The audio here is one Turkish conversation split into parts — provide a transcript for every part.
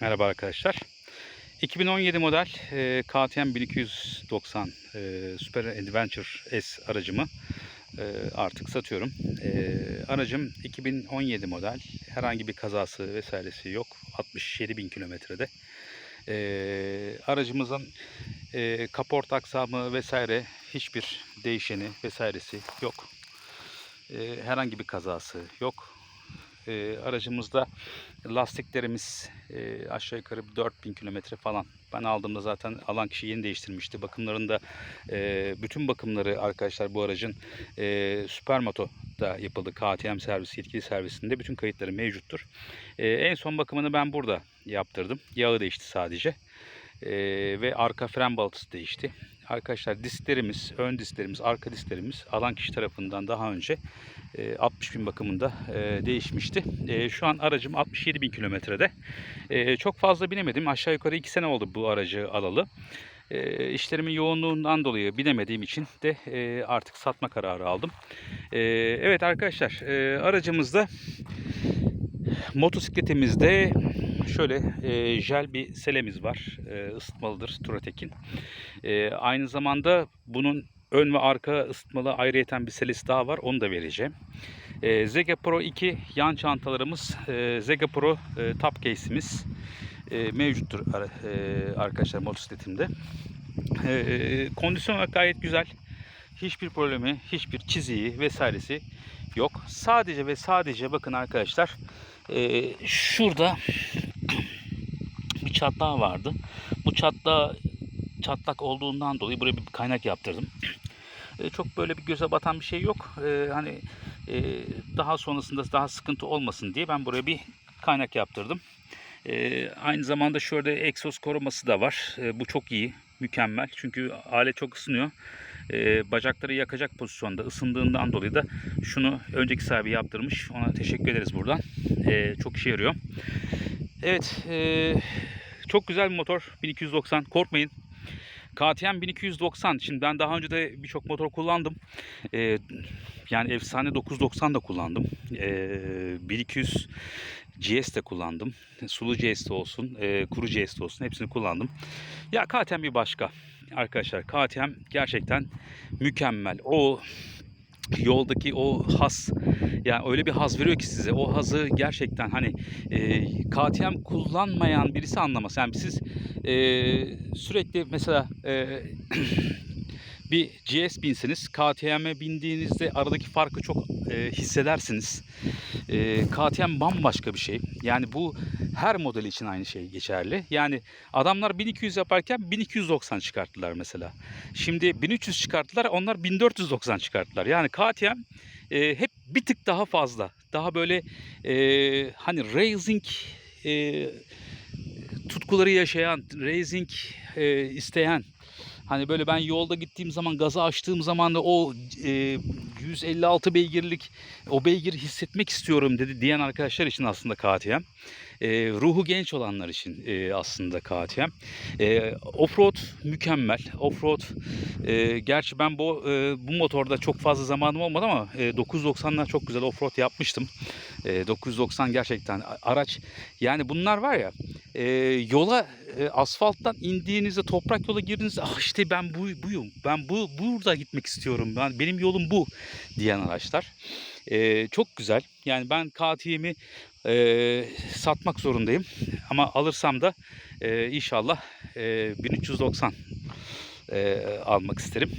Merhaba arkadaşlar. 2017 model e, KTM 1290 e, Super Adventure S aracımı e, artık satıyorum. E, aracım 2017 model. Herhangi bir kazası vesairesi yok. 67 bin kilometrede. E, aracımızın e, kaport aksamı vesaire hiçbir değişeni vesairesi yok. E, herhangi bir kazası yok. E, aracımızda lastiklerimiz e, aşağı yukarı bir 4000 kilometre falan. Ben aldığımda zaten alan kişi yeni değiştirmişti. Bakımlarında e, bütün bakımları arkadaşlar bu aracın e, Supermoto'da yapıldı. KTM servisi, yetkili servisinde bütün kayıtları mevcuttur. E, en son bakımını ben burada yaptırdım. Yağı değişti sadece. E, ve arka fren balatası değişti. Arkadaşlar disklerimiz, ön disklerimiz, arka disklerimiz alan kişi tarafından daha önce e, 60 bin bakımında e, değişmişti. E, şu an aracım 67 bin kilometrede. E, çok fazla binemedim. Aşağı yukarı 2 sene oldu bu aracı alalı. E, işlerimin yoğunluğundan dolayı binemediğim için de e, artık satma kararı aldım. E, evet arkadaşlar e, aracımızda motosikletimizde şöyle e, jel bir selemiz var. E, ısıtmalıdır Turatek'in. E, aynı zamanda bunun ön ve arka ısıtmalı ayrıyeten bir selesi daha var. Onu da vereceğim. E, Zega Pro 2 yan çantalarımız, e, Zega Pro e, top case'imiz e, mevcuttur e, arkadaşlar motosikletimde. E, kondisyon olarak gayet güzel. Hiçbir problemi, hiçbir çiziği vesairesi yok. Sadece ve sadece bakın arkadaşlar e, şurada çatlağı vardı. Bu çatlağı çatlak olduğundan dolayı buraya bir kaynak yaptırdım. E, çok böyle bir göze batan bir şey yok. E, hani e, daha sonrasında daha sıkıntı olmasın diye ben buraya bir kaynak yaptırdım. E, aynı zamanda şurada egzoz koruması da var. E, bu çok iyi, mükemmel. Çünkü alet çok ısınıyor. E, bacakları yakacak pozisyonda ısındığından dolayı da şunu önceki sahibi yaptırmış. Ona teşekkür ederiz buradan. E, çok işe yarıyor. Evet, e, çok güzel bir motor 1290. Korkmayın. KTM 1290. Şimdi ben daha önce de birçok motor kullandım. Ee, yani efsane 990 da kullandım. Ee, 1200 GS de kullandım. Sulu GS de olsun, e, kuru GS de olsun hepsini kullandım. Ya KTM bir başka. Arkadaşlar KTM gerçekten mükemmel. O yoldaki o has yani öyle bir haz veriyor ki size o hazı gerçekten hani e, KTM kullanmayan birisi anlamaz. Yani siz e, sürekli mesela e, bir GS binsiniz KTM'e bindiğinizde aradaki farkı çok e, hissedersiniz. E, KTM bambaşka bir şey. Yani bu her model için aynı şey geçerli. Yani adamlar 1200 yaparken 1290 çıkarttılar mesela. Şimdi 1300 çıkarttılar onlar 1490 çıkarttılar. Yani KTM e, hep bir tık daha fazla. Daha böyle e, hani racing e, tutkuları yaşayan, racing e, isteyen Hani böyle ben yolda gittiğim zaman gazı açtığım zaman da o e, 156 beygirlik o beygiri hissetmek istiyorum dedi diyen arkadaşlar için aslında KTM. E, ruhu genç olanlar için e, aslında KTM. E, offroad mükemmel. Offroad e, gerçi ben bu e, bu motorda çok fazla zamanım olmadı ama e, 990'lar çok güzel offroad yapmıştım. E, 990 gerçekten araç. Yani bunlar var ya e, yola e, asfalttan indiğinizde toprak yola girdiğinizde ah işte ben bu buyum ben bu burada gitmek istiyorum ben benim yolum bu diyen araçlar. E, çok güzel. Yani ben KTM'i e, satmak zorundayım. Ama alırsam da e, inşallah e, 1390 e, almak isterim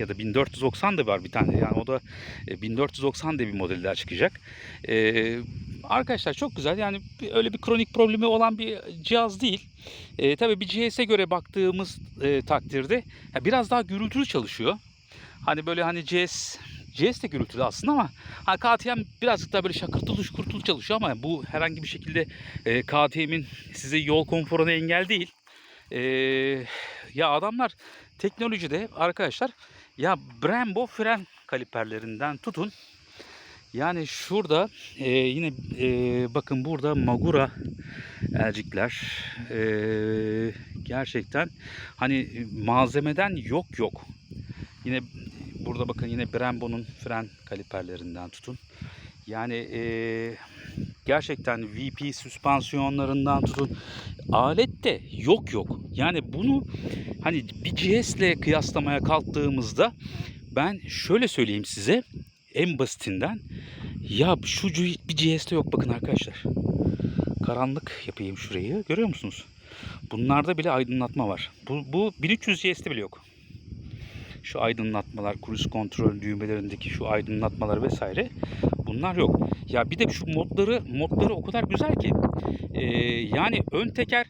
ya da 1490 da var bir tane yani o da e, 1490 diye bir modeller çıkacak. E, arkadaşlar çok güzel yani öyle bir kronik problemi olan bir cihaz değil. E, tabii bir GS'e göre baktığımız e, takdirde ya biraz daha gürültülü çalışıyor. Hani böyle hani GS GS de gürültülü aslında ama hani KTM birazcık daha böyle şakırtılı şukurtulu çalışıyor ama bu herhangi bir şekilde e, KTM'in size yol konforuna engel değil. E, ya adamlar teknolojide arkadaşlar ya Brembo fren kaliperlerinden tutun. Yani şurada e, yine e, bakın burada Magura elcikler e, gerçekten hani malzemeden yok yok. Yine burada bakın yine Brembo'nun fren kaliperlerinden tutun. Yani e, gerçekten VP süspansiyonlarından tutun alette yok yok. Yani bunu hani bir GS ile kıyaslamaya kalktığımızda ben şöyle söyleyeyim size en basitinden ya şu G- bir GS'te yok bakın arkadaşlar. Karanlık yapayım şurayı. Görüyor musunuz? Bunlarda bile aydınlatma var. Bu, bu 1300 GS'te bile yok. Şu aydınlatmalar, cruise kontrol düğmelerindeki şu aydınlatmalar vesaire bunlar yok. Ya bir de şu modları modları o kadar güzel ki ee, yani ön teker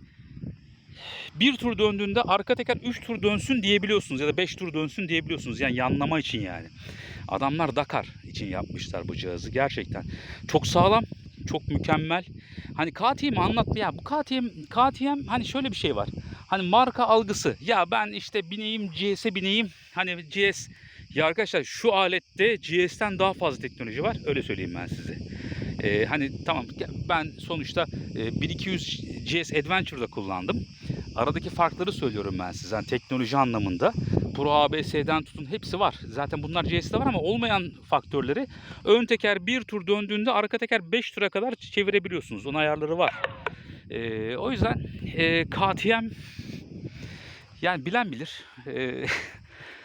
bir tur döndüğünde arka teker 3 tur dönsün diyebiliyorsunuz ya da 5 tur dönsün diyebiliyorsunuz. Yani yanlama için yani. Adamlar Dakar için yapmışlar bu cihazı gerçekten. Çok sağlam, çok mükemmel. Hani KTM anlatma ya bu KTM KTM hani şöyle bir şey var. Hani marka algısı. Ya ben işte bineyim GS'e bineyim. Hani GS ya arkadaşlar şu alette GS'ten daha fazla teknoloji var. Öyle söyleyeyim ben size. Ee, hani tamam ben sonuçta e, 1200 GS Adventure'da kullandım. Aradaki farkları söylüyorum ben size hani teknoloji anlamında. Pro ABS'den tutun hepsi var. Zaten bunlar GS'de var ama olmayan faktörleri ön teker bir tur döndüğünde arka teker 5 tura kadar çevirebiliyorsunuz. Onun ayarları var. Ee, o yüzden e, KTM yani bilen bilir. Ee,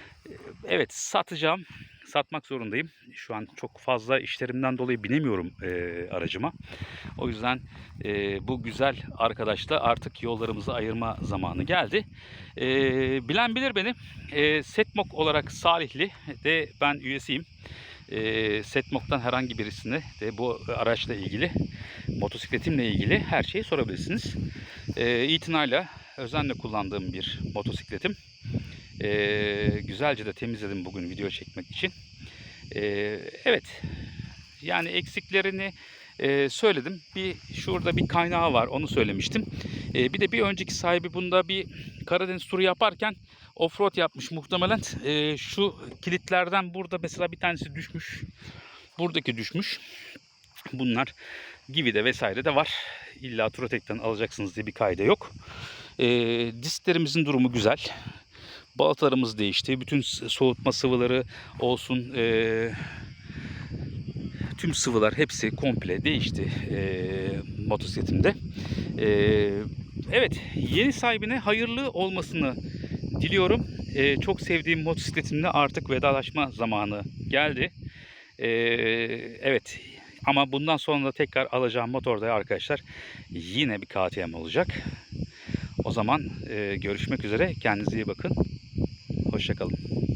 evet satacağım. Satmak zorundayım. Şu an çok fazla işlerimden dolayı binemiyorum e, aracıma. O yüzden e, bu güzel arkadaşla artık yollarımızı ayırma zamanı geldi. E, bilen bilir beni. E, Setmok olarak Salihli de ben üyesiyim. E, Setmok'tan herhangi birisine de bu araçla ilgili, motosikletimle ilgili her şeyi sorabilirsiniz. E, itinayla, özenle kullandığım bir motosikletim. E, güzelce de temizledim bugün video çekmek için. Evet, yani eksiklerini e, söyledim. Bir şurada bir kaynağı var, onu söylemiştim. E, bir de bir önceki sahibi bunda bir Karadeniz turu yaparken offroad yapmış muhtemelen. E, şu kilitlerden burada mesela bir tanesi düşmüş. Buradaki düşmüş. Bunlar Givi'de vesaire de var. İlla Turotek'ten alacaksınız diye bir kayda yok. E, disklerimizin durumu güzel. Balatalarımız değişti. Bütün soğutma sıvıları olsun. E, tüm sıvılar hepsi komple değişti e, motosikletimde. E, evet yeni sahibine hayırlı olmasını diliyorum. E, çok sevdiğim motosikletimle artık vedalaşma zamanı geldi. E, evet ama bundan sonra da tekrar alacağım motorda arkadaşlar yine bir KTM olacak. O zaman e, görüşmek üzere. Kendinize iyi bakın. Hoşçakalın.